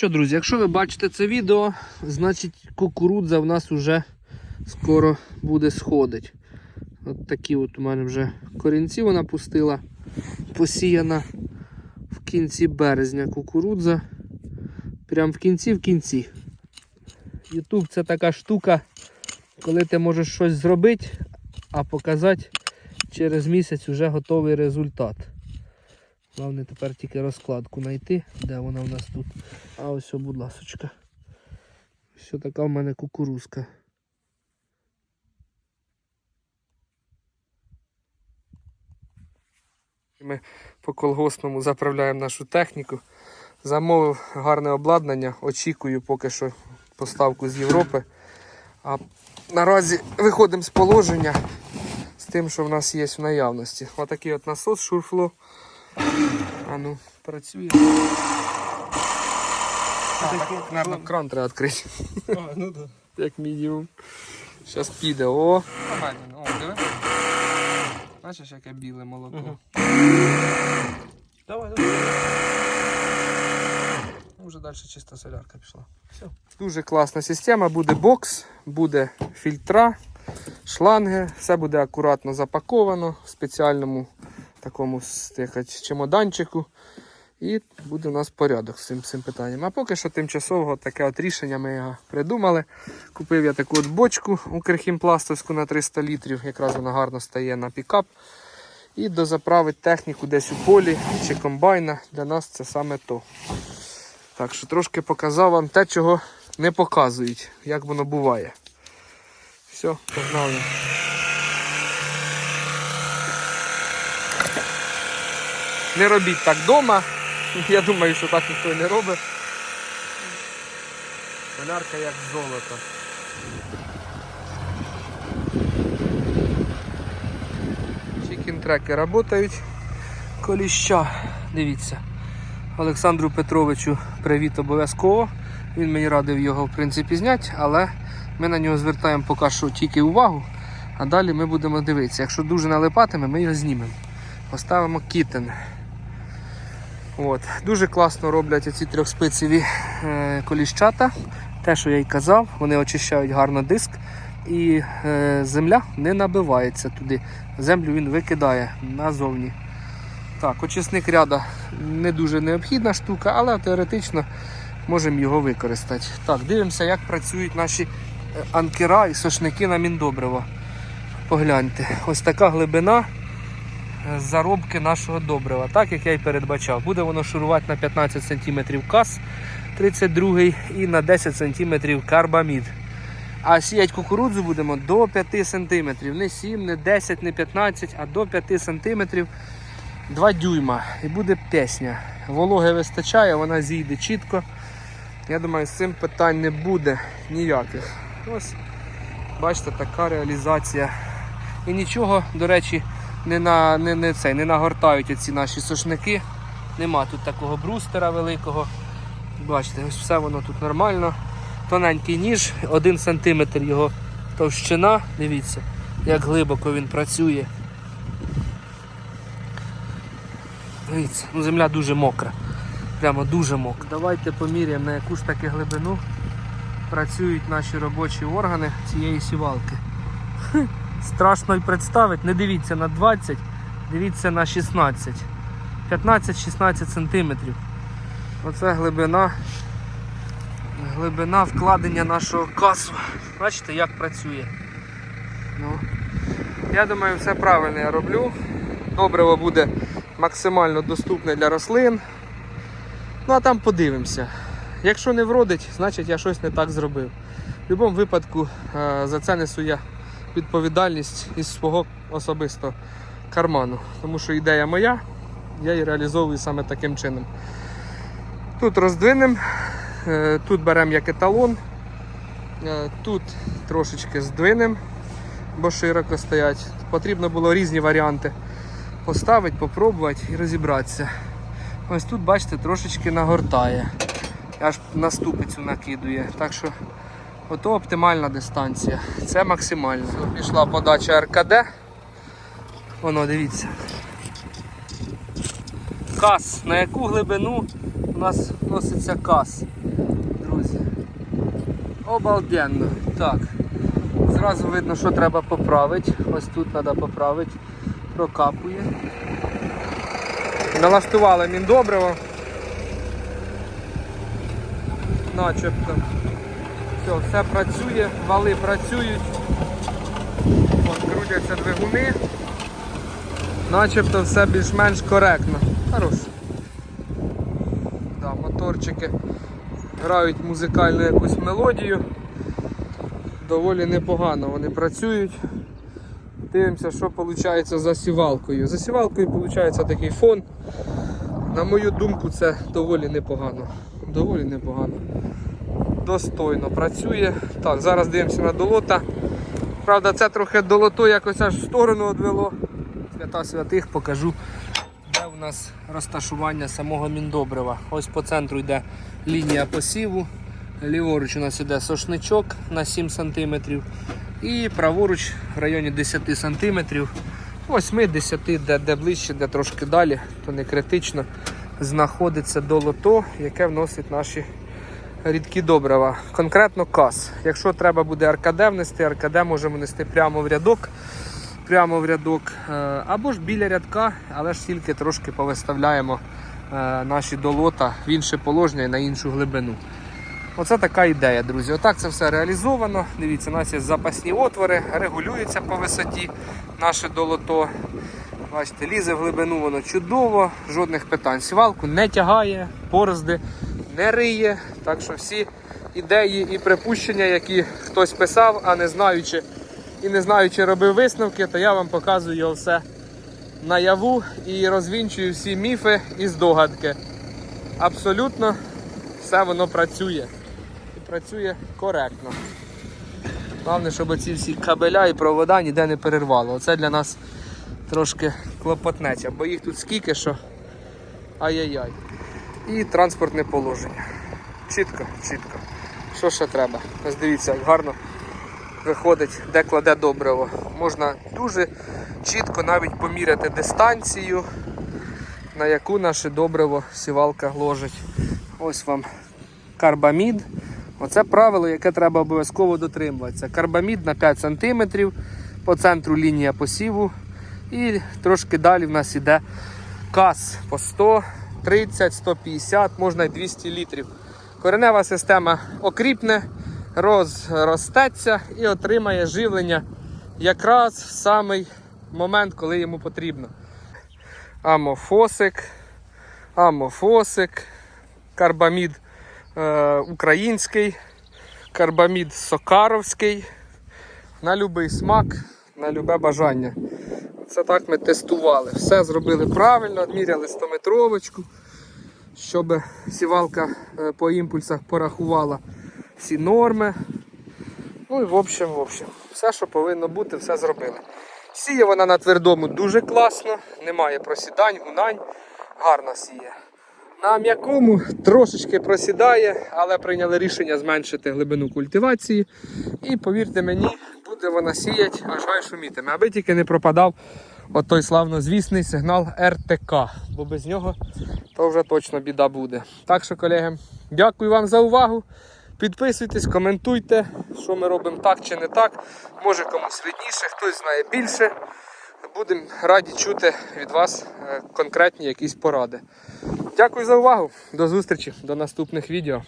Що, друзі, якщо ви бачите це відео, значить кукурудза в нас вже скоро буде сходить. От такі от у мене вже корінці вона пустила. Посіяна в кінці березня кукурудза. Прям в кінці в кінці. Ютуб це така штука, коли ти можеш щось зробити, а показати через місяць вже готовий результат. Головне тепер тільки розкладку знайти, де вона в нас тут. А ось, будь ласочка. Все така в мене кукурузка. Ми по колгоспному заправляємо нашу техніку. Замовив гарне обладнання, очікую поки що поставку з Європи. А наразі виходимо з положення з тим, що в нас є в наявності. Отакий от насос шурфло. А ну, працює. Наверно, кран треба відкрити, А, ну да. як мінімум. Зараз піде. О, О, диви. Бачиш, яке біле молоко. Мгм. Давай, давай. Ну, Вже далі чиста солярка пішла. Все. Дуже класна система, буде бокс, буде фільтра, шланги, все буде акуратно запаковано в спеціальному такому сказати, чемоданчику. І буде у нас порядок з цим, цим питанням. А поки що тимчасово таке от рішення ми його придумали. Купив я таку от бочку Укрхімпластовську на 300 літрів, якраз вона гарно стає на пікап. І дозаправити техніку десь у полі чи комбайна. Для нас це саме то. Так що трошки показав вам те, чого не показують, як воно буває. Все, погнали. Не робіть так вдома. Я думаю, що так ніхто не робить. Солярка як золото. Чікін-треки працюють. Коліща, дивіться. Олександру Петровичу привіт обов'язково. Він мені радив його в принципі зняти, але ми на нього звертаємо поки що тільки увагу. А далі ми будемо дивитися. Якщо дуже налипатиме, ми його знімемо. Поставимо кітен. От. Дуже класно роблять ці трьохспицеві е, коліщата. Те, що я й казав, вони очищають гарно диск і е, земля не набивається туди. Землю він викидає назовні. Так, очисник ряда не дуже необхідна штука, але теоретично можемо його використати. Так, дивимося, як працюють наші е, анкера і сошники на міндобриво. Погляньте, ось така глибина заробки нашого добрива, так як я й передбачав. Буде воно шурувати на 15 см кас 32 і на 10 см карбамід. А сіять кукурудзу будемо до 5 см. Не 7, не 10, не 15, а до 5 см 2 дюйма і буде пісня. Вологи вистачає, вона зійде чітко. Я думаю, з цим питань не буде ніяких. Ось, бачите, така реалізація. І нічого, до речі, не на, не, не, цей, не нагортають ці наші сушники. Нема тут такого брустера великого. Бачите, ось все воно тут нормально. Тоненький ніж, 1 см його товщина. Дивіться, як глибоко він працює. Дивіться, ну земля дуже мокра. Прямо дуже мокра. Давайте поміряємо на яку ж таки глибину працюють наші робочі органи цієї сівалки. Страшно й представити. Не дивіться на 20, дивіться на 16. 15-16 сантиметрів. Оце глибина. Глибина вкладення нашого касу. Бачите, як працює. Ну, я думаю, все правильно я роблю. Добриво буде максимально доступне для рослин. Ну а там подивимося. Якщо не вродить, значить я щось не так зробив. В будь-якому випадку е, за це несу я відповідальність із свого особистого карману. Тому що ідея моя, я її реалізовую саме таким чином. Тут роздвинемо, е, тут беремо як еталон, е, тут трошечки здвинемо, бо широко стоять. Потрібно було різні варіанти поставити, попробувати і розібратися. Ось тут, бачите, трошечки нагортає. Аж на ступицю накидує. Так що ото оптимальна дистанція. Це максимально. Все, пішла подача РКД. Воно, дивіться. Кас. На яку глибину у нас носиться кас? Друзі. Обалденно. Так. Зразу видно, що треба поправити. Ось тут треба поправити. Прокапує. Налаштували міндобриво. Начебто. Все, все працює, вали працюють. От, крутяться двигуни. Начебто все більш-менш коректно. Хорош. Да, моторчики грають музикальну якусь мелодію. Доволі непогано вони працюють. Дивимося, що виходить за сівалкою. За сівалкою виходить такий фон. На мою думку, це доволі непогано. Доволі непогано. Достойно працює. Так, зараз дивимося на долота. Правда, це трохи долото якось аж в сторону відвело. Свята святих покажу, де у нас розташування самого міндобрива. Ось по центру йде лінія посіву. Ліворуч у нас йде сошничок на 7 см. І праворуч в районі 10 см. 8-10, де, де ближче, де трошки далі, то не критично, знаходиться долото, яке вносить наші рідкі добрива. Конкретно кас. Якщо треба буде РКД внести, РКД можемо нести прямо в рядок. Прямо в рядок, е, або ж біля рядка, але ж тільки трошки повиставляємо е, наші долота в інше положення і на іншу глибину. Оце така ідея, друзі. Отак це все реалізовано. Дивіться, у нас є запасні отвори, регулюється по висоті наше долото. Бачите, лізе в глибину, воно чудово, жодних питань. Сівалку не тягає, порозди не риє. Так що всі ідеї і припущення, які хтось писав, а не знаючи і не знаючи робив висновки, то я вам показую його все наяву і розвінчую всі міфи і здогадки. Абсолютно все воно працює. І працює коректно. Головне, щоб ці всі кабеля і провода ніде не перервало. Оце для нас трошки клопотнеча, бо їх тут скільки що. Ай-яй-яй. І транспортне положення. Чітко, чітко. Що ще треба? Ось дивіться, як гарно виходить, де кладе добриво. Можна дуже чітко навіть поміряти дистанцію, на яку наше добриво сівалка ложить. Ось вам карбамід. Оце правило, яке треба обов'язково дотримуватися. Карбамід на 5 см, по центру лінія посіву. І трошки далі в нас іде кас по 130, 150, можна й 200 літрів. Коренева система окріпне, розростеться і отримає живлення якраз в самий момент, коли йому потрібно. Амофосик, амофосик, карбамід е, український, карбамід сокаровський. На будь-який смак, на любе бажання. Це так ми тестували. Все зробили правильно, відміряли 100-метровочку, щоб сівалка е, по імпульсах порахувала всі норми. Ну і в общем, в общем, все, що повинно бути, все зробили. Сіє вона на твердому дуже класно, немає просідань, гунань, гарно сіє. На м'якому трошечки просідає, але прийняли рішення зменшити глибину культивації. І повірте мені, буде вона сіять, аж гай шумітиме. Аби тільки не пропадав от той славнозвісний сигнал РТК, бо без нього то вже точно біда буде. Так що, колеги, дякую вам за увагу. Підписуйтесь, коментуйте, що ми робимо так чи не так. Може комусь видніше, хтось знає більше. Будемо раді чути від вас е, конкретні якісь поради. Дякую за увагу. До зустрічі, до наступних відео.